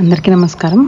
అందరికీ నమస్కారం.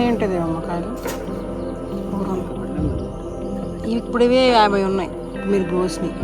ఎన్ని ఉంటుంది అమ్మకాయలు ఇప్పుడు ఇవే యాభై ఉన్నాయి మీరు కోసినాయి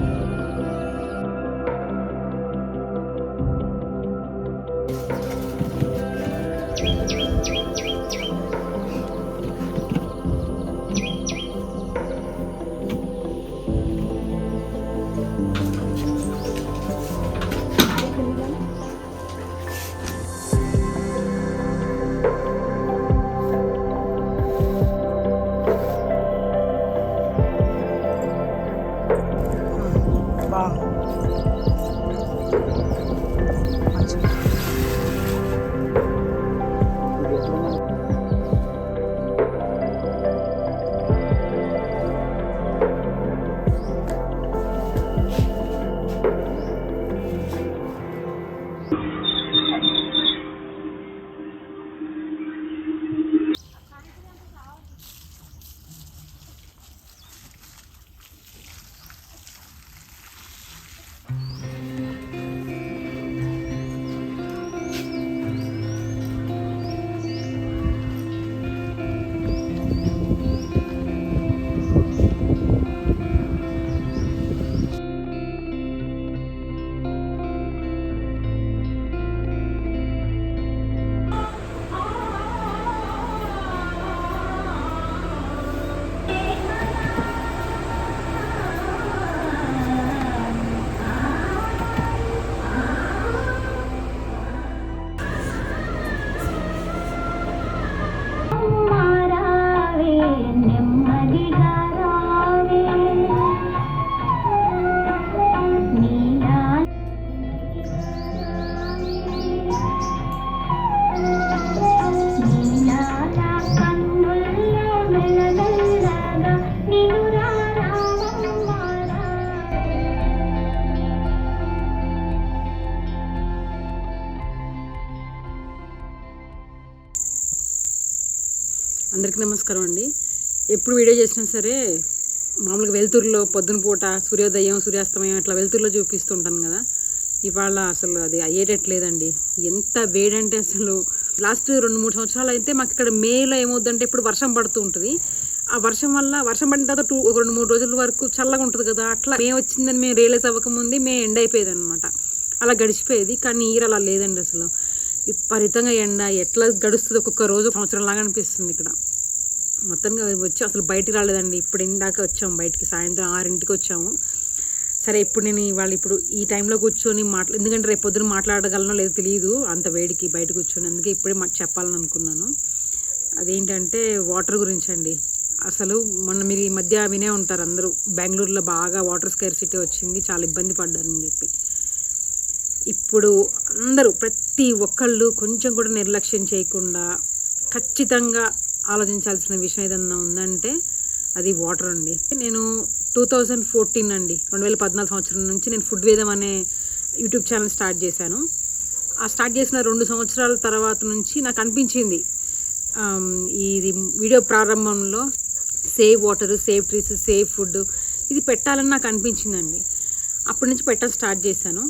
ఎప్పుడు వీడియో చేసినా సరే మామూలుగా వెలుతురులో పొద్దున పూట సూర్యోదయం సూర్యాస్తమయం ఇట్లా వెలుతురులో చూపిస్తుంటాను కదా. ఇవాళ అసలు అది అయ్యేటట్లేదండి. ఎంత వేడంటే అసలు లాస్ట్ రెండు మూడు సంవత్సరాలు అయితే మాకు ఇక్కడ మేలో ఏమవుద్దంటే ఇప్పుడు వర్షం పడుతూ ఉంటుంది. ఆ వర్షం వల్ల వర్షం పడిన తర్వాత టూ ఒక రెండు మూడు రోజుల వరకు చల్లగా ఉంటుంది కదా. అట్లా మే వచ్చిందని మేము రియలైజ్ అవ్వకముందే మే ఎండ్ అయిపోయేది అనమాట అలా గడిచిపోయేది. కానీ ఈరు అలా లేదండి అసలు. విపరీతంగా ఎండ ఎట్లా గడుస్తుంది ఒక్కొక్క రోజు సంవత్సరం లాగా అనిపిస్తుంది ఇక్కడ. మొత్తంగా వచ్చి అసలు బయటికి రాలేదండి. ఇప్పుడు ఇందాక వచ్చాము బయటికి సాయంత్రం ఆరింటికి వచ్చాము. సరే ఇప్పుడు నేను ఇవాళ ఇప్పుడు ఈ టైంలో కూర్చొని మాట్లా ఎందుకంటే రేపు పొద్దున మాట్లాడగలనో లేదో తెలియదు అంత వేడికి బయట కూర్చొని అందుకే ఇప్పుడే మాకు చెప్పాలని అనుకున్నాను. అదేంటంటే వాటర్ గురించి అండి. అసలు మొన్న మీరు ఈ మధ్య వినే ఉంటారు అందరూ బెంగళూరులో బాగా వాటర్ స్కేర్ సిటీ వచ్చింది చాలా ఇబ్బంది పడ్డారని చెప్పి. ఇప్పుడు అందరూ ప్రతి ఒక్కళ్ళు కొంచెం కూడా నిర్లక్ష్యం చేయకుండా ఖచ్చితంగా ఆలోచించాల్సిన విషయం ఏదన్నా ఉందంటే అది వాటర్ అండి. నేను టూ థౌజండ్ ఫోర్టీన్ అండి. రెండు వేల పద్నాలుగు సంవత్సరం నుంచి నేను ఫుడ్ వేదం అనే యూట్యూబ్ ఛానల్ స్టార్ట్ చేశాను. ఆ స్టార్ట్ చేసిన రెండు సంవత్సరాల తర్వాత నుంచి నాకు అనిపించింది ఇది వీడియో ప్రారంభంలో save water save trees save food ఇది పెట్టాలని నాకు అనిపించిందండి. అప్పటి నుంచి పెట్టడం స్టార్ట్ చేశాను.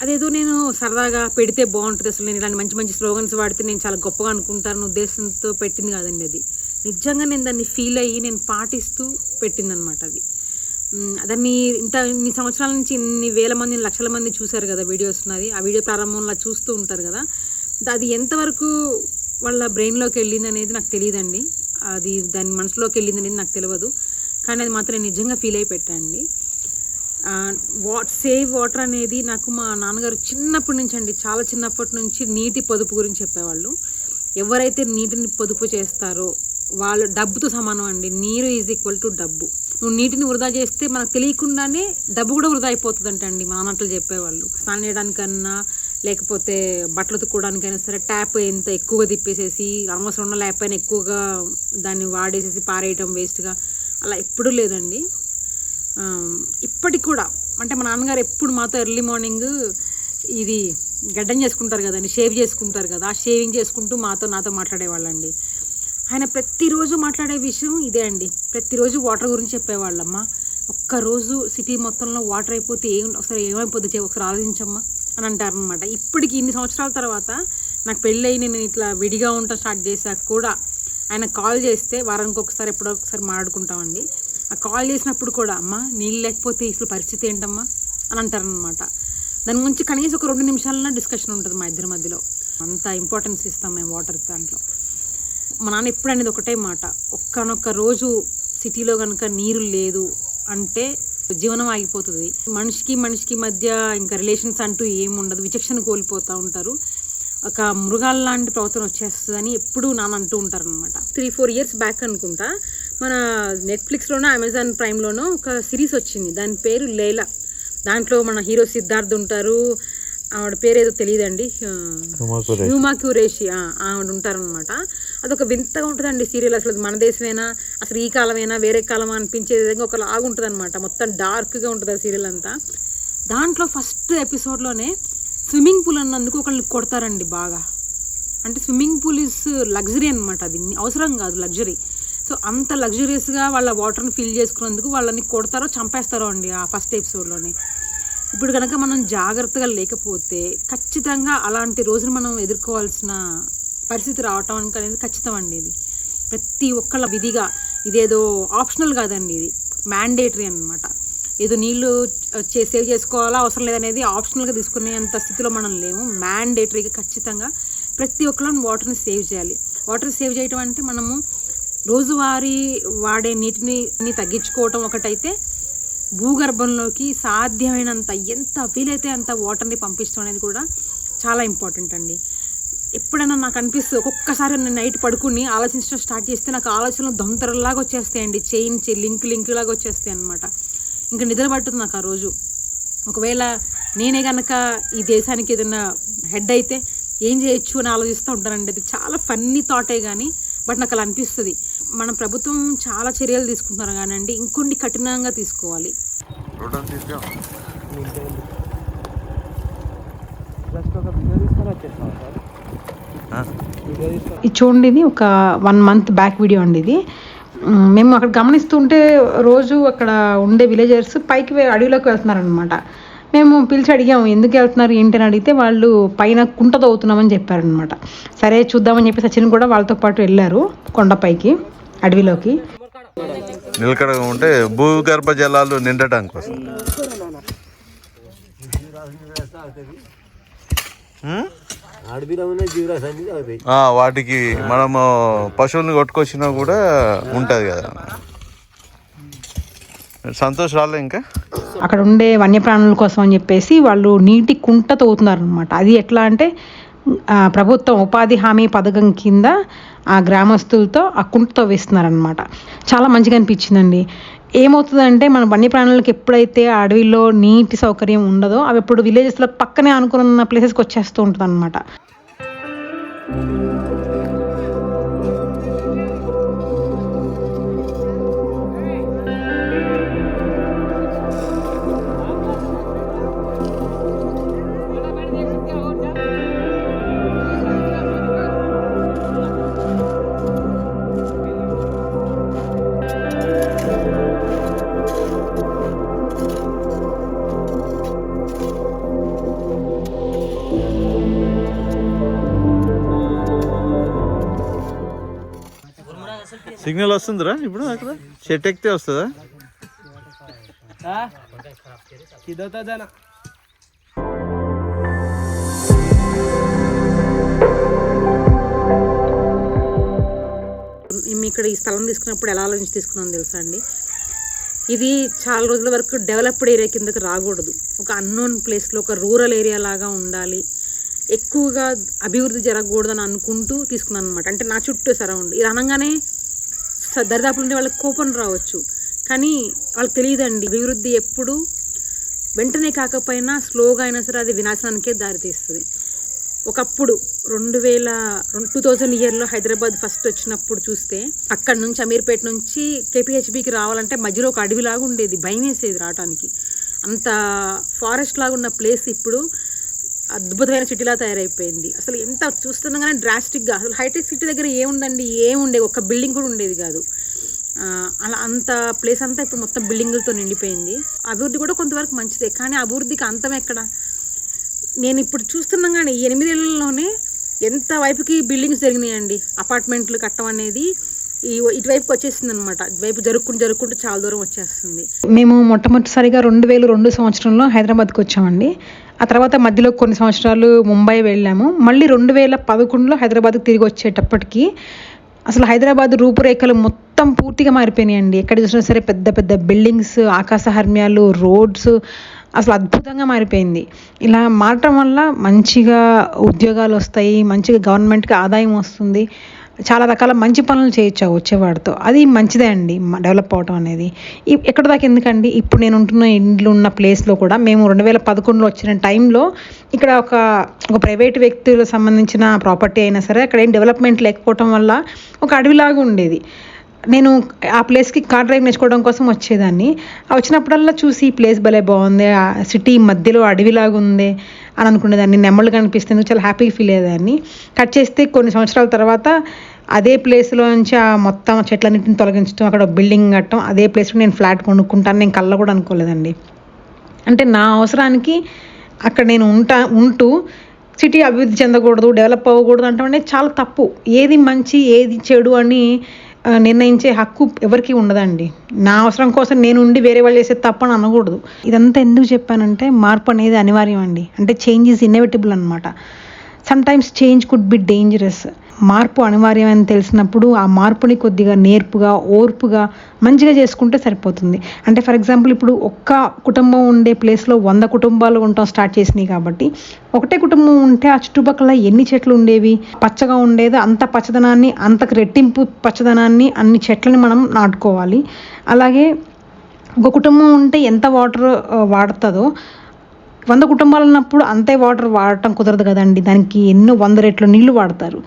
అదేదో నేను సరదాగా పెడితే బాగుంటుంది అసలు. నేను ఇలాంటి మంచి మంచి స్లోగన్స్ వాడితే నేను చాలా గొప్పగా అనుకుంటాను ఉద్దేశంతో పెట్టింది కాదండి అది. నిజంగా నేను దాన్ని ఫీల్ అయ్యి నేను పాటిస్తూ పెట్టిందనమాట అది. దాన్ని ఇంత ఇన్ని సంవత్సరాల నుంచి ఇన్ని వేల మంది లక్షల మంది చూశారు కదా వీడియోస్ ఉన్నది ఆ వీడియో ప్రారంభంలో చూస్తూ ఉంటారు కదా. అది ఎంతవరకు వాళ్ళ బ్రెయిన్లోకి వెళ్ళింది అనేది నాకు తెలియదండి. అది దాని మనసులోకి వెళ్ళింది అనేది నాకు తెలియదు. కానీ అది మాత్రం నేను నిజంగా ఫీల్ అయి పెట్టండి వాట్ సేవ్ వాటర్ అనేది నాకు మా నాన్నగారు చిన్నప్పటి నుంచి అండి చాలా చిన్నప్పటి నుంచి నీటి పొదుపు గురించి చెప్పేవాళ్ళు. ఎవరైతే నీటిని పొదుపు చేస్తారో వాళ్ళు డబ్బుతో సమానం అండి. నీరు ఈజ్ ఈక్వల్ టు డబ్బు. నువ్వు నీటిని వృధా చేస్తే మనకు తెలియకుండానే డబ్బు కూడా వృధా అయిపోతుందంట అండి మా నాన్నట్లు చెప్పేవాళ్ళు. స్నానం చేయడానికన్నా లేకపోతే బట్టలు ఉతుక్కోవడానికైనా సరే ట్యాప్ ఎంత ఎక్కువగా తిప్పేసేసి అనవసరం ఉన్న లేకపోయినా ఎక్కువగా దాన్ని వాడేసేసి పారేయటం వేస్ట్గా అలా ఎప్పుడూ లేదండి. ఇప్పటికి కూడా అంటే మా నాన్నగారు ఎప్పుడు మాతో ఎర్లీ మార్నింగ్ ఇది గడ్డం చేసుకుంటారు కదండి షేవ్ చేసుకుంటారు కదా ఆ షేవింగ్ చేసుకుంటూ మాతో నాతో మాట్లాడేవాళ్ళండి. ఆయన ప్రతిరోజు మాట్లాడే విషయం ఇదే అండి. ప్రతిరోజు వాటర్ గురించి చెప్పేవాళ్ళమ్మ. ఒక్కరోజు సిటీ మొత్తంలో వాటర్ అయిపోతే ఏం ఒకసారి ఏమైపోద్ది ఒకసారి ఆలోచించమ్మా అని అంటారనమాట ఇప్పటికి ఇన్ని సంవత్సరాల తర్వాత నాకు పెళ్ళయి నేను ఇట్లా విడిగా ఉంటా స్టార్ట్ చేశాక కూడా ఆయన కాల్ చేస్తే వారానికి ఒకసారి ఎప్పుడో ఒకసారి మాట్లాడుకుంటామండి. కాల్ చేసినప్పుడు కూడా అమ్మ నీళ్ళు లేకపోతే అసలు పరిస్థితి ఏంటమ్మా? అని అంటారనమాట దాని గురించి కనీసం ఒక రెండు నిమిషాలన్నా డిస్కషన్ ఉంటుంది మా ఇద్దరి మధ్యలో. అంత ఇంపార్టెన్స్ ఇస్తాం మేము వాటర్ దాంట్లో. మా నాన్న ఎప్పుడు అనేది ఒకటే మాట. ఒక్కనొక్క రోజు సిటీలో కనుక నీరు లేదు అంటే జీవనం ఆగిపోతుంది. మనిషికి మనిషికి మధ్య ఇంకా రిలేషన్స్ అంటూ ఏమి ఉండదు. విచక్షణ కోల్పోతూ ఉంటారు. ఒక మృగాల లాంటి ప్రవర్తన వచ్చేస్తుందని ఎప్పుడూ నాన్న అంటూ ఉంటారు అనమాట త్రీ ఫోర్ ఇయర్స్ బ్యాక్ అనుకుంటా మన నెట్ఫ్లిక్స్లోనో అమెజాన్ ప్రైమ్లోనో ఒక సిరీస్ వచ్చింది. దాని పేరు లేలా. దాంట్లో మన హీరో సిద్ధార్థ్ ఉంటారు. ఆవిడ పేరు ఏదో తెలియదండి హ్యూమా క్యూరేషి ఆవిడ ఉంటారనమాట అదొక వింతగా ఉంటుందండి సీరియల్. అసలు మన దేశమేనా? అసలు ఈ కాలమేనా? వేరే కాలమా? అనిపించే విధంగా ఒక లాగా ఉంటుంది అనమాట మొత్తం డార్క్గా ఉంటుంది ఆ సీరియల్ అంతా. దాంట్లో ఫస్ట్ ఎపిసోడ్లోనే స్విమ్మింగ్ పూల్ అన్నందుకు ఒకళ్ళని కొడతారండి బాగా. అంటే స్విమ్మింగ్ పూల్ ఇస్ లగ్జరీ అనమాట అది. అవసరం కాదు లగ్జరీ. సో అంత లగ్జరియస్గా వాళ్ళ వాటర్ని ఫిల్ చేసుకున్నందుకు వాళ్ళని కొడతారో చంపేస్తారో అండి ఆ ఫస్ట్ ఎపిసోడ్లోని ఇప్పుడు కనుక మనం జాగ్రత్తగా లేకపోతే ఖచ్చితంగా అలాంటి రోజును మనం ఎదుర్కోవాల్సిన పరిస్థితి రావటం అనేది ఖచ్చితం అండి ఇది. ప్రతి ఒక్కళ్ళ విధిగా ఇదేదో ఆప్షనల్ కాదండి ఇది. మ్యాండేటరీ అన్నమాట. ఏదో నీళ్ళు చే సేవ్ చేసుకోవాలా అవసరం లేదనేది ఆప్షనల్గా తీసుకునేంత స్థితిలో మనం లేము. మ్యాండేటరీగా ఖచ్చితంగా ప్రతి ఒక్కళ్ళని వాటర్ని సేవ్ చేయాలి. వాటర్ సేవ్ చేయటం అంటే మనము రోజువారీ వాడే నీటిని తగ్గించుకోవటం ఒకటైతే భూగర్భంలోకి సాధ్యమైనంత ఎంత వీలైతే అంత వాటర్ని పంపించడం అనేది కూడా చాలా ఇంపార్టెంట్ అండి. ఎప్పుడైనా నాకు అనిపిస్తుంది ఒక్కొక్కసారి నేను నైట్ పడుకుని ఆలోచించడం స్టార్ట్ చేస్తే నాకు ఆలోచనలు దొంతరలాగా వచ్చేస్తాయండి. చైన్ లింక్ లింక్ లాగా వచ్చేస్తాయి అనమాట ఇంకా నిద్ర పట్టుతుంది నాకు ఆ రోజు. ఒకవేళ నేనే కనుక ఈ దేశానికి ఏదైనా హెడ్ అయితే ఏం చేయొచ్చు అని ఆలోచిస్తూ ఉంటానండి. అది చాలా ఫన్నీ థాటే కానీ బట్ నాకు అలా అనిపిస్తుంది. మన ప్రభుత్వం చాలా చర్యలు తీసుకుంటున్నారు కానండి ఇంకొన్ని కఠినంగా తీసుకోవాలి. ఇది చూడండి ఇది ఒక వన్ మంత్ బ్యాక్ వీడియో అండి ఇది. మేము అక్కడ గమనిస్తుంటే రోజు అక్కడ ఉండే విలేజర్స్ పైకి వే- అడవిలోకి వెళ్తున్నారనమాట మేము పిలిచి అడిగాము ఎందుకు వెళ్తున్నారు ఏంటి? అని అడిగితే వాళ్ళు పైన కుంట తవ్వుతున్నామని చెప్పారనమాట సరే చూద్దామని చెప్పి సచిన్ కూడా వాళ్ళతో పాటు వెళ్ళారు కొండపైకి అడవిలోకి. నిలకడగా ఉంటే భూగర్భ జలాలు నిండటం కోసం వాటికి మనము పశువుల్ని కొట్టుకొచ్చినా కూడా ఉంటుంది కదా. సంతోష్ రాలే ఇంకా? అక్కడ ఉండే వన్యప్రాణుల కోసం అని చెప్పేసి వాళ్ళు నీటి కుంట తోగుతున్నారు అనమాట అది ఎట్లా అంటే ప్రభుత్వం ఉపాధి హామీ పథకం కింద ఆ గ్రామస్తులతో ఆ కుంట వేస్తున్నారనమాట చాలా మంచిగా అనిపించిందండి. ఏమవుతుందంటే మన వన్యప్రాణులకు ఎప్పుడైతే అడవిలో నీటి సౌకర్యం ఉండదో అవి ఎప్పుడు విలేజెస్లో పక్కనే అనుకున్న ప్లేసెస్కి వచ్చేస్తూ ఉంటుంది అనమాట సిగ్నల్ వస్తుందిరా ఇప్పుడు అక్కడ? చెట్టు ఎక్కితే వస్తుందా? ఇదవుతా జన మేము ఇక్కడ ఈ స్థలం తీసుకున్నప్పుడు ఎలా ఆలోచించి తీసుకున్నాం తెలుసా అండి? ఇది చాలా రోజుల వరకు డెవలప్డ్ ఏరియా కిందకి రాకూడదు. ఒక అన్నోన్ ప్లేస్లో ఒక రూరల్ ఏరియా లాగా ఉండాలి. ఎక్కువగా అభివృద్ధి జరగకూడదని అనుకుంటూ తీసుకున్నాను అనమాట అంటే నా చుట్టూ సరౌండ్. ఇది అనగానే దరిదాపులు ఉండే వాళ్ళకి కోపం రావచ్చు. కానీ వాళ్ళకి తెలియదండి అభివృద్ధి ఎప్పుడు వెంటనే కాకపోయినా స్లోగా అయినా సరే అది వినాశనానికే దారితీస్తుంది. ఒకప్పుడు రెండు వేల టూ థౌజండ్ ఇయర్లో హైదరాబాద్ ఫస్ట్ వచ్చినప్పుడు చూస్తే అక్కడ నుంచి అమీర్పేట నుంచి కేపీహెచ్బికి రావాలంటే మధ్యలో ఒక అడవిలాగా ఉండేది భయం వేసేది రావడానికి అంత ఫారెస్ట్ లాగా ఉన్న ప్లేస్ ఇప్పుడు అద్భుతమైన సిటీలా తయారైపోయింది. అసలు ఎంత చూస్తున్నాం కానీ డ్రాస్టిక్గా అసలు హైటెక్ సిటీ దగ్గర ఏముందండి? ఏముండే ఒక బిల్డింగ్ కూడా ఉండేది కాదు. అలా అంత ప్లేస్ అంతా ఇప్పుడు మొత్తం బిల్డింగులతో నిండిపోయింది. అభివృద్ధి కూడా కొంతవరకు మంచిదే కానీ అభివృద్ధికి అంతం ఎక్కడ? నేను ఇప్పుడు చూస్తున్నాం కానీ ఎనిమిదేళ్ళలోనే ఎంత వైపుకి బిల్డింగ్స్ జరిగినాయండి. అపార్ట్మెంట్లు కట్టడం అనేది ఈ ఇటువైపుకి వచ్చేసింది అనమాట ఇటువైపు జరుపుకుంటూ జరుపుకుంటూ చాలా దూరం వచ్చేస్తుంది. మేము మొట్టమొదటిసారిగా రెండు వేల రెండు సంవత్సరంలో హైదరాబాద్కి వచ్చామండి. ఆ తర్వాత మధ్యలో కొన్ని సంవత్సరాలు ముంబై వెళ్ళాము. మళ్ళీ రెండు వేల పదకొండులో హైదరాబాద్కి తిరిగి వచ్చేటప్పటికి అసలు హైదరాబాద్ రూపురేఖలు మొత్తం పూర్తిగా మారిపోయినాయండి. ఎక్కడ చూసినా సరే పెద్ద పెద్ద బిల్డింగ్స్ ఆకాశహర్మ్యాలు రోడ్స్ అసలు అద్భుతంగా మారిపోయింది. ఇలా మారటం వల్ల మంచిగా ఉద్యోగాలు వస్తాయి మంచిగా గవర్నమెంట్కి ఆదాయం వస్తుంది. చాలా రకాల మంచి పనులు చేయొచ్చు వచ్చేవాడితో. అది మంచిదే అండి డెవలప్ అవటం అనేది. ఎక్కడ దాకా ఎందుకండి? ఇప్పుడు నేను ఉంటున్న ఇండ్లు ఉన్న ప్లేస్లో కూడా మేము రెండు వేల పదకొండులో వచ్చిన టైంలో ఇక్కడ ఒక ఒక ప్రైవేట్ వ్యక్తులకు సంబంధించిన ప్రాపర్టీ అయినా సరే అక్కడ ఏం డెవలప్మెంట్ లేకపోవటం వల్ల ఒక అడవిలాగా ఉండేది. నేను ఆ ప్లేస్కి కార్ డ్రైవ్ నేర్చుకోవడం కోసం వచ్చేదాన్ని. వచ్చినప్పుడల్లా చూసి ఈ ప్లేస్ భలే బాగుంది. ఆ సిటీ మధ్యలో అడవిలాగా ఉంది అని అనుకునేదాన్ని. నెమ్మలు కనిపిస్తుంది చాలా హ్యాపీ ఫీల్ అయ్యేదాన్ని. కట్ చేస్తే కొన్ని సంవత్సరాల తర్వాత అదే ప్లేస్లో నుంచి ఆ మొత్తం చెట్లన్నింటిని తొలగించడం అక్కడ బిల్డింగ్ కట్టడం అదే ప్లేస్లో నేను ఫ్లాట్ కొనుక్కుంటాను నేను కళ్ళ కూడా అనుకోలేదండి. అంటే నా అవసరానికి అక్కడ నేను ఉంటా ఉంటూ సిటీ అభివృద్ధి చెందకూడదు డెవలప్ అవ్వకూడదు అంటే చాలా తప్పు. ఏది మంచి ఏది చెడు అని నిర్ణయించే హక్కు ఎవరికి ఉండదండి. నా అవసరం కోసం నేను ఉండి వేరే వాళ్ళు చేసే తప్పని అని అనకూడదు. ఇదంతా ఎందుకు చెప్పానంటే మార్పు అనేది అనివార్యం అండి అంటే చేంజ్ ఈజ్ ఇన్నెవిటబుల్ అనమాట sometimes change could be dangerous మార్పు అనివార్యం అని తెలిసినప్పుడు ఆ మార్పుని కొద్దిగా నేర్పుగా ఓర్పుగా మంచిగా చేసుకుంటే సరిపోతుంది. అంటే ఫర్ ఎగ్జాంపుల్ ఇప్పుడు ఒక్క కుటుంబం ఉండే ప్లేస్లో వంద కుటుంబాలు ఉండటం స్టార్ట్ చేసినాయి కాబట్టి ఒకటే కుటుంబం ఉంటే ఆ చుట్టుపక్కల ఎన్ని చెట్లు ఉండేవి? పచ్చగా ఉండేది అంత పచ్చదనాన్ని అంతకు రెట్టింపు పచ్చదనాన్ని అన్ని చెట్లని మనం నాటుకోవాలి. అలాగే ఒక కుటుంబం ఉంటే ఎంత వాటర్ వాడుతుందో వంద కుటుంబాలు ఉన్నప్పుడు అంతే వాటర్ వాడటం కుదరదు కదండి. దానికి ఎన్నో వంద రెట్ల నీళ్ళు వాడతారు.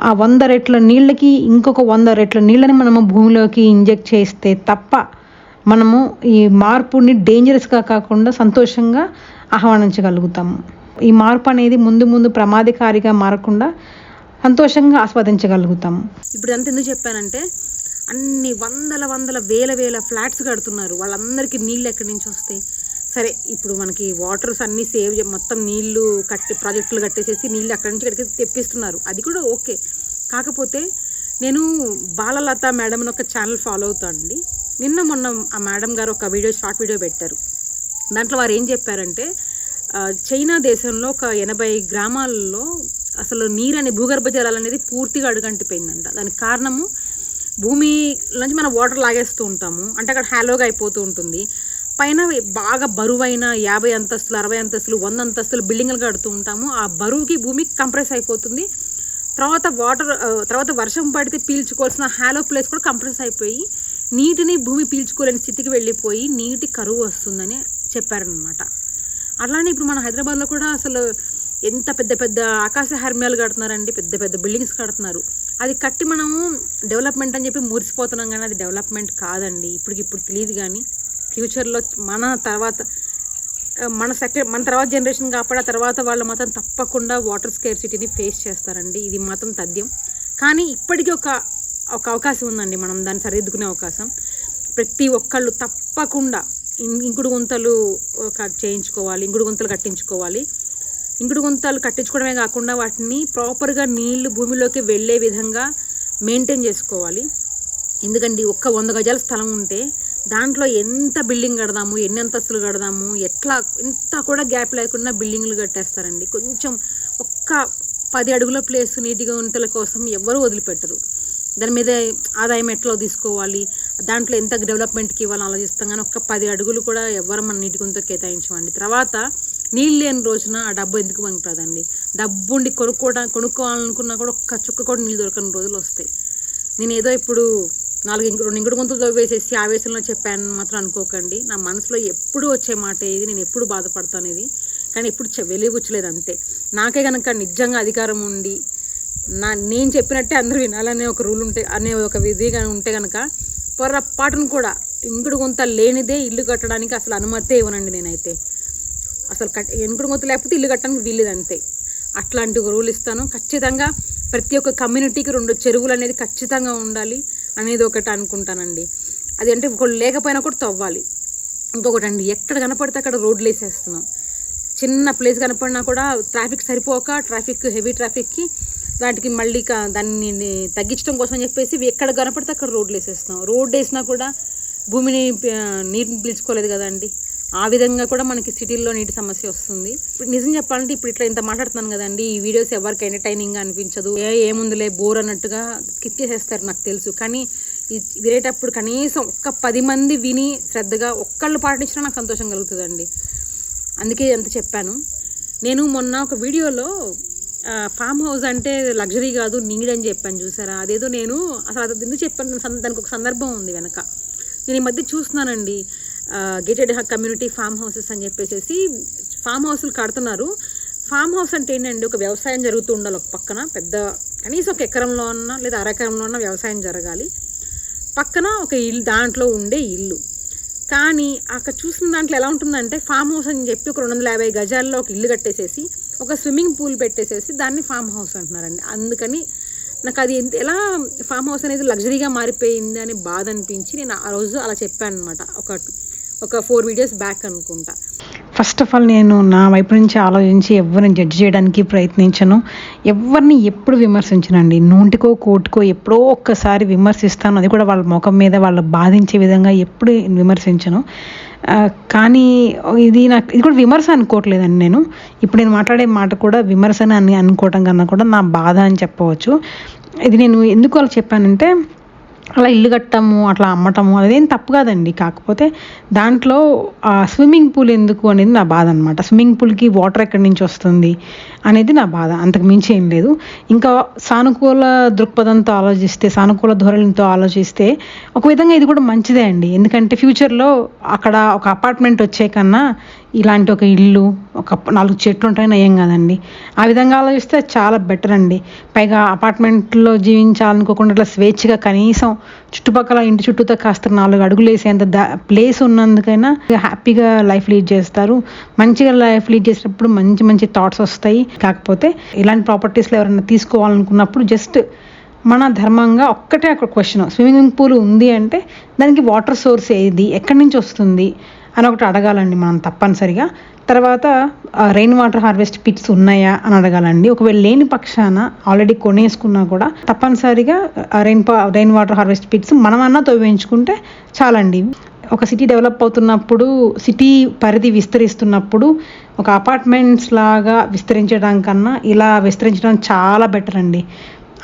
ఆ వంద రెట్ల నీళ్ళకి ఇంకొక వంద రెట్ల నీళ్ళని మనము భూమిలోకి ఇంజెక్ట్ చేస్తే తప్ప మనము ఈ మార్పుని డేంజరస్గా కాకుండా సంతోషంగా ఆహ్వానించగలుగుతాము. ఈ మార్పు అనేది ముందు ముందు ప్రమాదకారిగా మారకుండా సంతోషంగా ఆస్వాదించగలుగుతాము. ఇప్పుడు అంత ఎందుకు చెప్పానంటే అన్ని వందల వందల వేల వేల ఫ్లాట్స్ కడుతున్నారు. వాళ్ళందరికీ నీళ్ళు ఎక్కడి నుంచి వస్తాయి? సరే ఇప్పుడు మనకి వాటర్స్ అన్నీ సేవ్ చే- మొత్తం నీళ్ళు కట్టి ప్రాజెక్టులు కట్టేసేసి నీళ్ళు అక్కడి నుంచి ఇక్కడికి తెప్పిస్తున్నారు. అది కూడా ఓకే. కాకపోతే నేను బాలలత మేడం అని ఒక ఛానల్ ఫాలో అవుతానండి నిన్న మొన్న ఆ మేడం గారు ఒక వీడియో షార్ట్ వీడియో పెట్టారు. దాంట్లో వారు ఏం చెప్పారంటే చైనా దేశంలో ఒక ఎనభై గ్రామాల్లో అసలు నీరు అనే భూగర్భ జలాలు అనేది పూర్తిగా అడుగంటిపోయిందంట. దానికి కారణము భూమి నుంచి మనం వాటర్ లాగేస్తూ ఉంటాము. అంటే అక్కడ హ్యాలోగా అయిపోతూ ఉంటుంది. పైన బాగా బరువైన యాభై అంతస్తులు అరవై అంతస్తులు వంద అంతస్తులు బిల్డింగ్లు కడుతూ ఉంటాము. ఆ బరువుకి భూమి కంప్రెస్ అయిపోతుంది. తర్వాత వాటర్ తర్వాత వర్షం పడితే పీల్చుకోవాల్సిన హ్యాలో ప్లేస్ కూడా కంప్రెస్ అయిపోయి నీటిని భూమి పీల్చుకోలేని స్థితికి వెళ్ళిపోయి నీటి కరువు వస్తుందని చెప్పారనమాట అట్లానే ఇప్పుడు మన హైదరాబాద్లో కూడా అసలు ఎంత పెద్ద పెద్ద ఆకాశ హర్మ్యాలు కడుతున్నారండి పెద్ద పెద్ద బిల్డింగ్స్ కడుతున్నారు. అది కట్టి మనము డెవలప్మెంట్ అని చెప్పి మురిసిపోతున్నాం కానీ అది డెవలప్మెంట్ కాదండి. ఇప్పటికి ఇప్పుడు తెలియదు కానీ. ఫ్యూచర్లో మన తర్వాత మన సెకండ్ మన తర్వాత జనరేషన్ కాబట్టి ఆ తర్వాత వాళ్ళు మాత్రం తప్పకుండా వాటర్ స్కేర్ సిటీని ఫేస్ చేస్తారండి. ఇది మాత్రం తథ్యం కానీ ఇప్పటికీ ఒక ఒక అవకాశం ఉందండి మనం దాన్ని సరిదిద్దుకునే అవకాశం. ప్రతి ఒక్కళ్ళు తప్పకుండా ఇంకుడు గుంతలు కట్ చేయించుకోవాలి ఇంకుడు గుంతలు కట్టించుకోవాలి. ఇంకుడు గుంతలు కట్టించుకోవడమే కాకుండా వాటిని ప్రాపర్గా నీళ్ళు భూమిలోకి వెళ్ళే విధంగా మెయింటైన్ చేసుకోవాలి. ఎందుకంటే ఒక్క వంద గజాల స్థలం ఉంటే దాంట్లో ఎంత బిల్డింగ్ కడదాము ఎన్ని అంతస్తులు కడదాము ఎట్లా ఇంత కూడా గ్యాప్ లేకుండా బిల్డింగ్లు కట్టేస్తారండి. కొంచెం ఒక్క పది అడుగుల ప్లేస్ నీట్గా ఉంటల కోసం ఎవరు వదిలిపెట్టరు. దాని మీద ఆదాయం ఎట్లా తీసుకోవాలి దాంట్లో ఎంత డెవలప్మెంట్కి ఇవ్వాలని ఆలోచిస్తాం కానీ ఒక్క పది అడుగులు కూడా ఎవరు మన నీటి కేటాయించమండి. తర్వాత నీళ్ళు లేని రోజున ఆ డబ్బు ఎందుకు పనికిరాదండి? డబ్బు ఉండి కొనుక్కోవడానికి కొనుక్కోవాలనుకున్నా కూడా ఒక్క చుక్క కూడా నీళ్ళు దొరకని రోజులు వస్తాయి. నేను ఏదో ఇప్పుడు నాలుగు ఇంకు రెండు ఇంకుడు గుంతలు వేసేసి ఆవేశంలో చెప్పాను మాత్రం అనుకోకండి. నా మనసులో ఎప్పుడు వచ్చే మాట ఇది నేను ఎప్పుడు బాధపడతాను ఇది కానీ ఎప్పుడు వెలిగుచ్చలేదు అంతే. నాకే కనుక నిజంగా అధికారం ఉండి నా నేను చెప్పినట్టే అందరూ వినాలనే ఒక రూల్ ఉంటే అనే ఒక విధిగా ఉంటే కనుక పొరపాటును కూడా ఇంకుడు కొంత లేనిదే ఇల్లు కట్టడానికి అసలు అనుమతే ఇవ్వనండి నేనైతే. అసలు కట్ ఇంకుడు కొంత లేకపోతే ఇల్లు కట్టడానికి వీల్లేదు అంతే. అట్లాంటి రూల్ ఇస్తాను. ఖచ్చితంగా ప్రతి ఒక్క కమ్యూనిటీకి రెండు చెరువులు అనేది ఖచ్చితంగా ఉండాలి అనేది ఒకటి అనుకుంటానండి. అది అంటే ఒకళ్ళు లేకపోయినా కూడా తవ్వాలి. ఇంకొకటి అండి ఎక్కడ కనపడితే అక్కడ రోడ్లు వేసేస్తున్నాం. చిన్న ప్లేస్ కనపడినా కూడా ట్రాఫిక్ సరిపోక ట్రాఫిక్ హెవీ ట్రాఫిక్కి వాటికి మళ్ళీ దాన్ని తగ్గించడం కోసం చెప్పేసి ఎక్కడ కనపడితే అక్కడ రోడ్లు వేసేస్తున్నాం. రోడ్డు వేసినా కూడా భూమిని నీటిని పీల్చుకోలేదు కదండి. ఆ విధంగా కూడా మనకి సిటీల్లో నీటి సమస్య వస్తుంది. ఇప్పుడు నిజం చెప్పాలంటే ఇప్పుడు ఇట్లా ఇంత మాట్లాడుతున్నాను కదండి ఈ వీడియోస్ ఎవరికి ఎంటర్టైనింగ్గా అనిపించదు. ఏ ఏముందిలే బోర్ అన్నట్టుగా స్కిప్ చేసేస్తారు నాకు తెలుసు. కానీ ఈ వినేటప్పుడు కనీసం ఒక్క పది మంది విని శ్రద్ధగా ఒక్కళ్ళు పాటించినా నాకు సంతోషం కలుగుతుందండి. అందుకే ఎంత చెప్పాను. నేను మొన్న ఒక వీడియోలో ఫామ్ హౌస్ అంటే లగ్జరీ కాదు నీడ్ అని చెప్పాను చూసారా? అదేదో నేను అసలు అది ఎందుకు చెప్పాను? దానికి ఒక సందర్భం ఉంది వెనక. నేను ఈ మధ్య చూస్తున్నానండి. గేటెడ్ కమ్యూనిటీ ఫామ్ హౌసెస్ అని చెప్పేసి ఫామ్ హౌస్లు కడుతున్నారు. ఫామ్ హౌస్ అంటే ఏంటండి ఒక వ్యవసాయం జరుగుతూ ఉండాలి ఒక పక్కన. పెద్ద కనీసం ఒక ఎకరంలో ఉన్న లేదా అర ఎకరంలో వ్యవసాయం జరగాలి. పక్కన ఒక ఇల్లు దాంట్లో ఉండే ఇల్లు. కానీ అక్కడ చూసిన దాంట్లో ఎలా ఉంటుందంటే ఫామ్ హౌస్ అని చెప్పి ఒక రెండు వందల యాభై గజాల్లో ఒక ఇల్లు కట్టేసేసి ఒక స్విమ్మింగ్ పూల్ పెట్టేసేసి దాన్ని ఫామ్ హౌస్ అంటున్నారండి. అందుకని నాకు అది ఎంత ఎలా ఫామ్ హౌస్ అనేది లగ్జరీగా మారిపోయింది అని బాధ అనిపించి నేను ఆ రోజు అలా చెప్పాను అనమాట ఒక ఒక ఫోర్ వీడియోస్ బ్యాక్ అనుకుంటా. ఫస్ట్ ఆఫ్ ఆల్ నేను నా వైపు నుంచి ఆలోచించి ఎవరిని జడ్జ్ చేయడానికి ప్రయత్నించను. ఎవరిని ఎప్పుడు విమర్శించనండి. నూటికో కోటికో ఎప్పుడో ఒక్కసారి విమర్శిస్తాను. అది కూడా వాళ్ళ ముఖం మీద వాళ్ళు బాధించే విధంగా ఎప్పుడు విమర్శించను. కానీ ఇది నాకు ఇది కూడా విమర్శ అనుకోవట్లేదండి నేను. ఇప్పుడు నేను మాట్లాడే మాట కూడా విమర్శన అని అనుకోవటం కన్నా కూడా నా బాధ అని చెప్పవచ్చు. ఇది నేను ఎందుకు అలా చెప్పానంటే అలా ఇల్లు కట్టము అట్లా అమ్మటము అదేం తప్పు కాదండి. కాకపోతే దాంట్లో ఆ స్విమ్మింగ్ పూల్ ఎందుకు అనేది నా బాధ అనమాట స్విమ్మింగ్ పూల్కి వాటర్ ఎక్కడి నుంచి వస్తుంది అనేది నా బాధ. అంతకు మించి ఏం లేదు. ఇంకా సానుకూల దృక్పథంతో ఆలోచిస్తే సానుకూల ధోరణితో ఆలోచిస్తే ఒక విధంగా ఇది కూడా మంచిదే అండి. ఎందుకంటే ఫ్యూచర్లో అక్కడ ఒక అపార్ట్మెంట్ వచ్చే కన్నా ఇలాంటి ఒక ఇల్లు ఒక నాలుగు చెట్లు ఉంటాయి నయం కదండి. ఆ విధంగా ఆలోచిస్తే చాలా బెటర్ అండి. పైగా అపార్ట్మెంట్లో జీవించాలనుకోకుండా ఇట్లా స్వేచ్ఛగా కనీసం చుట్టుపక్కల ఇంటి చుట్టూతో కాస్త నాలుగు అడుగులు వేసేంత ప్లేస్ ఉన్నందుకైనా హ్యాపీగా లైఫ్ లీడ్ చేస్తారు. మంచిగా లైఫ్ లీడ్ చేసినప్పుడు మంచి మంచి థాట్స్ వస్తాయి. కాకపోతే ఇలాంటి ప్రాపర్టీస్లో ఎవరైనా తీసుకోవాలనుకున్నప్పుడు జస్ట్ మన ధర్మంగా ఒక్కటే అక్కడ క్వశ్చన్ స్విమ్మింగ్ పూల్ ఉంది అంటే దానికి వాటర్ సోర్స్ ఏది? ఎక్కడి నుంచి వస్తుంది? అని ఒకటి అడగాలండి మనం తప్పనిసరిగా. తర్వాత రెయిన్ వాటర్ హార్వెస్ట్ పిట్స్ ఉన్నాయా అని అడగాలండి. ఒకవేళ లేని పక్షాన ఆల్రెడీ కొనేసుకున్నా కూడా తప్పనిసరిగా rain rain water harvest pits మనమన్నా తవ్వించుకుంటే చాలండి. ఒక సిటీ డెవలప్ అవుతున్నప్పుడు సిటీ పరిధి విస్తరిస్తున్నప్పుడు ఒక అపార్ట్మెంట్స్ లాగా విస్తరించడం కన్నా ఇలా విస్తరించడం చాలా బెటర్ అండి.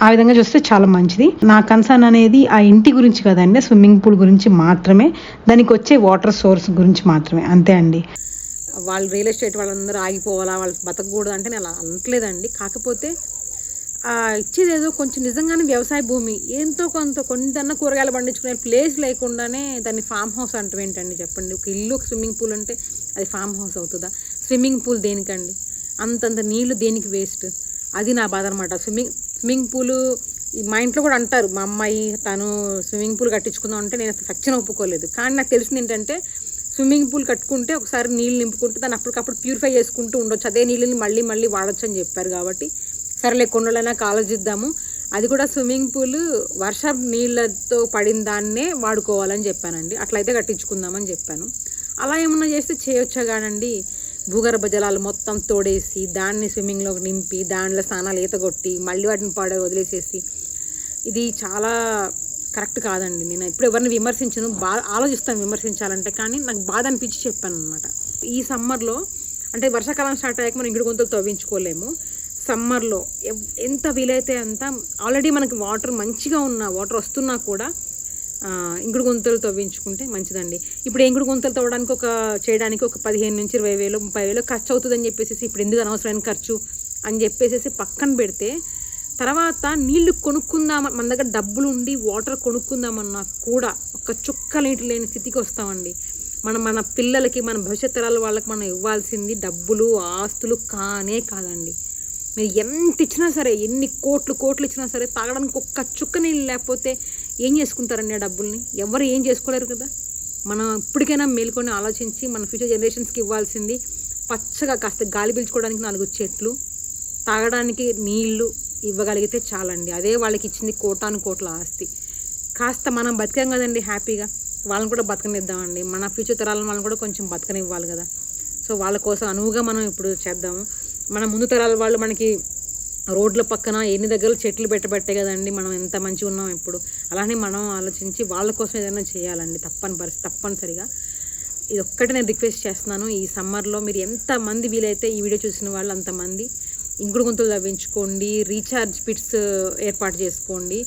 ఆ విధంగా చూస్తే చాలా మంచిది. నా కన్సర్న్ అనేది ఆ ఇంటి గురించి కదండి స్విమ్మింగ్ పూల్ గురించి మాత్రమే. దానికి వచ్చే వాటర్ సోర్స్ గురించి మాత్రమే అంతే అండి. వాళ్ళు రియల్ ఎస్టేట్ వాళ్ళందరూ ఆగిపోవాలా వాళ్ళు బతకకూడదు అంటే నేను అలా అనట్లేదండి. కాకపోతే ఇచ్చేది ఏదో కొంచెం నిజంగానే వ్యవసాయ భూమి. ఎంతో కొంత కొంతన్నా కూరగాయలు పండించుకునే ప్లేస్ లేకుండానే దాన్ని ఫామ్ హౌస్ అంటాం ఏంటండి చెప్పండి. ఒక ఇల్లు ఒక స్విమ్మింగ్ పూల్ అంటే అది ఫామ్ హౌస్ అవుతుందా? స్విమ్మింగ్ పూల్ దేనికండి? అంతంత నీళ్ళు దేనికి వేస్ట్ అది నా బాధ అనమాట స్విమ్మింగ్ స్విమ్మింగ్ పూలు మా ఇంట్లో కూడా అంటారు మా అమ్మాయి తను స్విమ్మింగ్ పూల్ కట్టించుకుందాం అంటే నేను అసలు సచ్చిన ఒప్పుకోలేదు. కానీ నాకు తెలిసింది ఏంటంటే స్విమ్మింగ్ పూల్ కట్టుకుంటే ఒకసారి నీళ్ళు నింపుకుంటే దాన్ని అప్పటికప్పుడు ప్యూరిఫై చేసుకుంటూ ఉండొచ్చు. అదే నీళ్ళని మళ్ళీ మళ్ళీ వాడచ్చు అని చెప్పారు కాబట్టి సరేలే కొండలైనా ఆలోచిద్దాము అది కూడా స్విమ్మింగ్ పూల్ వర్షం నీళ్ళతో పడిన దాన్నే వాడుకోవాలని చెప్పానండి. అట్లయితే కట్టించుకుందామని చెప్పాను. అలా ఏమన్నా చేస్తే చేయొచ్చా కానండి? భూగర్భ జలాలు మొత్తం తోడేసి దాన్ని స్విమ్మింగ్లోకి నింపి దానిలో స్నానాలు ఈత కొట్టి మళ్ళీ వాటిని పాడే వదిలేసేసి. ఇది చాలా కరెక్ట్ కాదండి. నేను ఇప్పుడు ఎవరిని విమర్శించను. బాధ ఆలోచిస్తాను విమర్శించాలంటే కానీ నాకు బాధ అనిపించి చెప్పాను అనమాట ఈ సమ్మర్లో అంటే వర్షాకాలం స్టార్ట్ అయ్యాక మనం ఇంటి గొంతులు తవ్వించుకోలేము. సమ్మర్లో ఎంత వీలైతే అంత ఆల్రెడీ మనకి వాటర్ మంచిగా ఉన్న వాటర్ వస్తున్నా కూడా ఇంకుడు గుంతలు తవ్వించుకుంటే మంచిదండి. ఇప్పుడు ఇంకుడు గుంతలు తవ్వడానికి ఒక చేయడానికి ఒక పదిహేను నుంచి ఇరవై వేలు ముప్పై వేలు ఖర్చు అవుతుందని చెప్పేసి ఇప్పుడు ఎందుకు అనవసరమైన ఖర్చు అని చెప్పేసి పక్కన పెడితే తర్వాత నీళ్ళు కొనుక్కుందాం మన దగ్గర డబ్బులు ఉండి వాటర్ కొనుక్కుందామన్నా కూడా ఒక చుక్క నీటి లేని స్థితికి వస్తామండి. మనం మన పిల్లలకి మన భవిష్యత్ తరాల వాళ్ళకి మనం ఇవ్వాల్సింది డబ్బులు ఆస్తులు కానే కాదండి. మీరు ఎంత ఇచ్చినా సరే ఎన్ని కోట్లు కోట్లు ఇచ్చినా సరే తాగడానికి ఒక్క చుక్క నీళ్ళు లేకపోతే ఏం చేసుకుంటారండి ఆ డబ్బుల్ని? ఎవరు ఏం చేసుకోలేరు కదా? మనం ఇప్పటికైనా మేల్కొని ఆలోచించి మన ఫ్యూచర్ జనరేషన్స్కి ఇవ్వాల్సింది పచ్చగా కాస్త గాలి పీల్చుకోవడానికి నాలుగు చెట్లు తాగడానికి నీళ్ళు ఇవ్వగలిగితే చాలండి. అదే వాళ్ళకి ఇచ్చింది కోటాను కోట్ల ఆస్తి. కాస్త మనం బతికాం కదండి హ్యాపీగా. వాళ్ళని కూడా బతకనిద్దామండి. మన ఫ్యూచర్ తరాలను వాళ్ళని కూడా కొంచెం బతకనివ్వాలి కదా. సో వాళ్ళ కోసం అనువుగా మనం ఇప్పుడు చేద్దాము. మన ముందు తరాల వాళ్ళు మనకి రోడ్ల పక్కన ఎన్ని దగ్గర చెట్లు పెట్టబట్టే కదండి మనం ఎంత మంచిగా ఉన్నాం ఇప్పుడు. అలానే మనం ఆలోచించి వాళ్ళ కోసం ఏదైనా చేయాలండి తప్పని పరిస్థితి తప్పనిసరిగా. ఇది ఒక్కటి నేను రిక్వెస్ట్ చేస్తున్నాను. ఈ సమ్మర్లో మీరు ఎంతమంది వీలైతే ఈ వీడియో చూసిన వాళ్ళు అంతమంది ఇంకుడు గుంతలు తవ్వించుకోండి రీఛార్జ్ పిట్స్ ఏర్పాటు చేసుకోండి.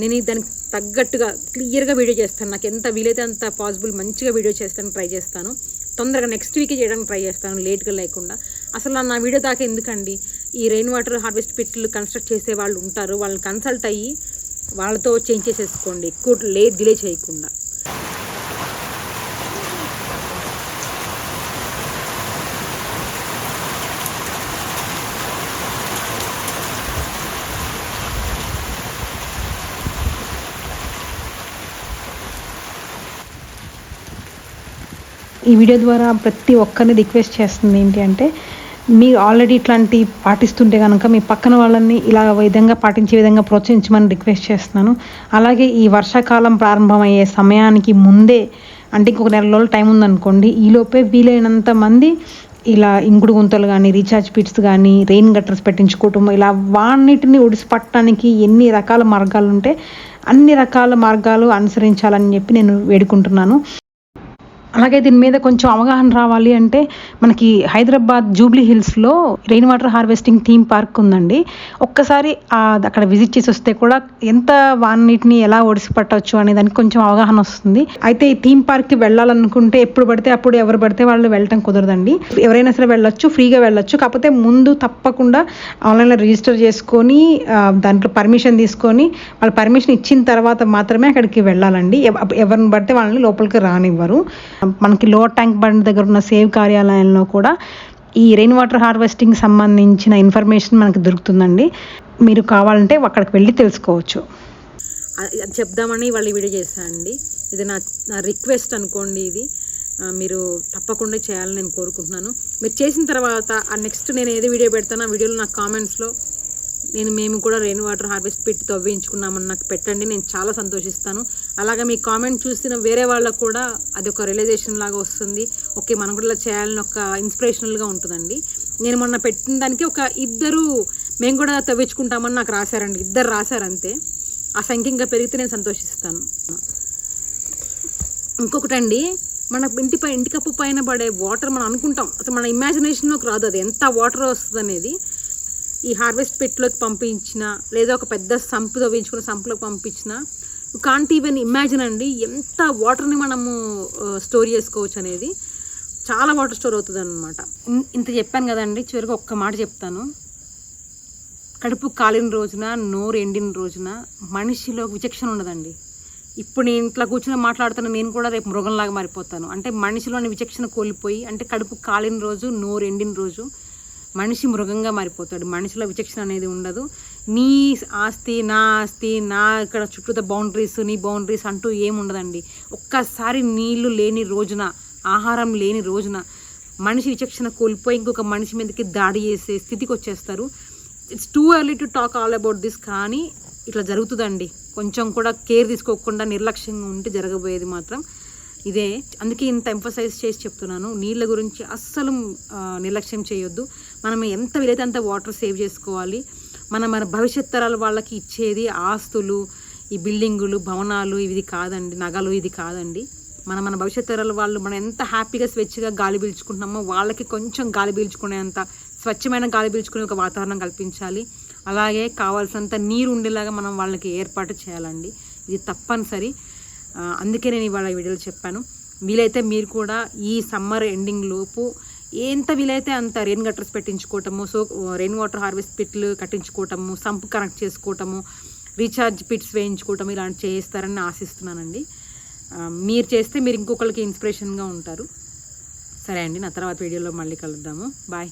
నేను దానికి తగ్గట్టుగా క్లియర్గా వీడియో చేస్తాను. నాకు ఎంత వీలైతే అంత పాసిబుల్ మంచిగా వీడియో చేస్తాను ట్రై చేస్తాను. తొందరగా నెక్స్ట్ వీకే చేయడానికి ట్రై చేస్తాను. లేట్గా లేకుండా. అసలు నా వీడియో దాకా ఎందుకండి? ఈ రెయిన్ వాటర్ హార్వెస్ట్ పిట్లు కన్స్ట్రక్ట్ చేసే వాళ్ళు ఉంటారు. వాళ్ళని కన్సల్ట్ అయ్యి వాళ్ళతో చేంజ్ చేసేసుకోండి. ఎక్కువ లే డిలే చేయకుండా. ఈ వీడియో ద్వారా ప్రతి ఒక్కరిని రిక్వెస్ట్ చేస్తుంది ఏంటి అంటే మీరు ఆల్రెడీ ఇట్లాంటి పాటిస్తుంటే కనుక మీ పక్కన వాళ్ళని ఇలా విధంగా పాటించే విధంగా ప్రోత్సహించమని రిక్వెస్ట్ చేస్తున్నాను. అలాగే ఈ వర్షాకాలం ప్రారంభమయ్యే సమయానికి ముందే అంటే ఇంకొక నెల రోజులు టైం ఉందనుకోండి ఈలోపే వీలైనంత మంది ఇలా ఇంకుడు గుంతలు కానీ రీఛార్జ్ పిట్స్ కానీ రెయిన్ గట్టర్స్ పెట్టించుకోవటం ఇలా వాన్నిటిని ఒడిసిపట్టడానికి ఎన్ని రకాల మార్గాలు ఉంటే అన్ని రకాల మార్గాలు అనుసరించాలని చెప్పి నేను వేడుకుంటున్నాను. అలాగే దీని మీద కొంచెం అవగాహన రావాలి అంటే మనకి హైదరాబాద్ జూబ్లీ హిల్స్లో rain water harvesting theme park ఉందండి. ఒక్కసారి అక్కడ విజిట్ చేసి వస్తే కూడా ఎంత వాన్నిటిని ఎలా ఒడిసి పట్టవచ్చు అనే దానికి కొంచెం అవగాహన వస్తుంది. అయితే ఈ థీమ్ పార్క్కి వెళ్ళాలనుకుంటే ఎప్పుడు పడితే అప్పుడు ఎవరు పడితే వాళ్ళు వెళ్ళటం కుదరదండి. ఎవరైనా సరే వెళ్ళొచ్చు ఫ్రీగా వెళ్ళొచ్చు. కాకపోతే ముందు తప్పకుండా ఆన్లైన్లో రిజిస్టర్ చేసుకొని దాంట్లో పర్మిషన్ తీసుకొని వాళ్ళు పర్మిషన్ ఇచ్చిన తర్వాత మాత్రమే అక్కడికి వెళ్ళాలండి. ఎవరిని పడితే వాళ్ళని లోపలికి రానివ్వరు. మనకి లో ట్యాంక్ బండ్ దగ్గర ఉన్న సేవ్ కార్యాలయంలో కూడా ఈ రెయిన్ వాటర్ హార్వెస్టింగ్ సంబంధించిన ఇన్ఫర్మేషన్ మనకి దొరుకుతుందండి. మీరు కావాలంటే అక్కడికి వెళ్ళి తెలుసుకోవచ్చు. అది చెప్దామని వాళ్ళు వీడియో చేశానండి ఇది నా నా రిక్వెస్ట్ అనుకోండి ఇది. మీరు తప్పకుండా చేయాలని నేను కోరుకుంటున్నాను. మీరు చేసిన తర్వాత ఆ నెక్స్ట్ నేను ఏది వీడియో పెడతానో ఆ వీడియోలో నా కామెంట్స్లో నేను మేము కూడా రెయిన్ వాటర్ హార్వెస్ట్ పెట్టి తవ్వించుకున్నామని నాకు పెట్టండి నేను చాలా సంతోషిస్తాను. అలాగే మీ కామెంట్ చూసిన వేరే వాళ్ళకు కూడా అది ఒక రియలైజేషన్ లాగా వస్తుంది. ఓకే మనం కూడా ఇలా చేయాలని ఒక ఇన్స్పిరేషనల్గా ఉంటుందండి. నేను మొన్న పెట్టిన దానికి ఒక ఇద్దరు మేము కూడా తవ్వించుకుంటామని నాకు రాశారండి. ఇద్దరు రాశారు అంతే. ఆ సంఖ్య ఇంకా పెరిగితే నేను సంతోషిస్తాను. ఇంకొకటి అండి మన ఇంటి పై ఇంటి కప్పు పైన పడే వాటర్ మనం అనుకుంటాం. అసలు మన ఇమాజినేషన్లోకి రాదు అది. ఎంత వాటర్ వస్తుంది అనేది ఈ హార్వెస్ట్ పెట్లోకి పంపించిన లేదా ఒక పెద్ద సంపు తవ్వించుకున్న సంపులోకి పంపించిన కాంట్ ఈవెన్ ఇమాజిన్ అండి ఎంత వాటర్ని మనము స్టోర్ చేసుకోవచ్చు అనేది. చాలా వాటర్ స్టోర్ అవుతుంది అనమాట ఇంత చెప్పాను కదండి చివరికి ఒక్క మాట చెప్తాను. కడుపు కాలిన రోజున నోరు ఎండిన రోజున మనిషిలో విచక్షణ ఉండదండి. ఇప్పుడు నేను ఇట్లా కూర్చొని మాట్లాడుతున్న నేను కూడా రేపు మృగంలాగా మారిపోతాను. అంటే మనిషిలోని విచక్షణ కోల్పోయి అంటే కడుపు కాలిన రోజు నోరు ఎండిన రోజు మనిషి మృగంగా మారిపోతాడు. మనిషిలో విచక్షణ అనేది ఉండదు. నీ ఆస్తి నా ఆస్తి నా ఇక్కడ చుట్టూత బౌండరీస్ నీ బౌండరీస్ అంటూ ఏముండదండి ఒక్కసారి నీళ్ళు లేని రోజున ఆహారం లేని రోజున మనిషి విచక్షణ కోల్పోయి ఇంకొక మనిషి మీదకి దాడి చేసే స్థితికి వచ్చేస్తారు. It's too early to talk all about this కానీ ఇట్లా జరుగుతుందండి. కొంచెం కూడా కేర్ తీసుకోకుండా నిర్లక్ష్యంగా ఉంటే జరగబోయేది మాత్రం. ఇదే. అందుకే ఇంత ఎంఫసైజ్ చేసి చెప్తున్నాను. నీళ్ళ గురించి అస్సలు నిర్లక్ష్యం చేయొద్దు. మనం ఎంత వీలైతే అంత వాటర్ సేవ్ చేసుకోవాలి. మన మన భవిష్యత్ తరాల వాళ్ళకి ఇచ్చేది ఆస్తులు ఈ బిల్డింగులు భవనాలు ఇది కాదండి నగలు ఇది కాదండి. మన మన భవిష్యత్ తరాల వాళ్ళు మనం ఎంత హ్యాపీగా స్వచ్ఛగా గాలి పీల్చుకుంటున్నామో వాళ్ళకి కొంచెం గాలి పీల్చుకునేంత స్వచ్ఛమైన గాలి పీల్చుకునే ఒక వాతావరణం కల్పించాలి. అలాగే కావాల్సినంత నీరు ఉండేలాగా మనం వాళ్ళకి ఏర్పాటు చేయాలండి. ఇది తప్పనిసరి. అందుకే నేను ఇవాళ ఈ వీడియోలో చెప్పాను. వీలైతే మీరు కూడా ఈ సమ్మర్ ఎండింగ్ లోపు ఎంత వీలైతే అంత రెయిన్ గట్టర్స్ పెట్టించుకోవటము సో రెయిన్ వాటర్ హార్వెస్ట్ పిట్లు కట్టించుకోవటము సంప్ కనెక్ట్ చేసుకోవటము రీఛార్జ్ పిట్స్ వేయించుకోవటం ఇలాంటి చేస్తారని ఆశిస్తున్నానండి. మీరు చేస్తే మీరు ఇంకొకరికి ఇన్స్పిరేషన్గా ఉంటారు. సరే అండి నా తర్వాత వీడియోలో మళ్ళీ కలుద్దాము. బాయ్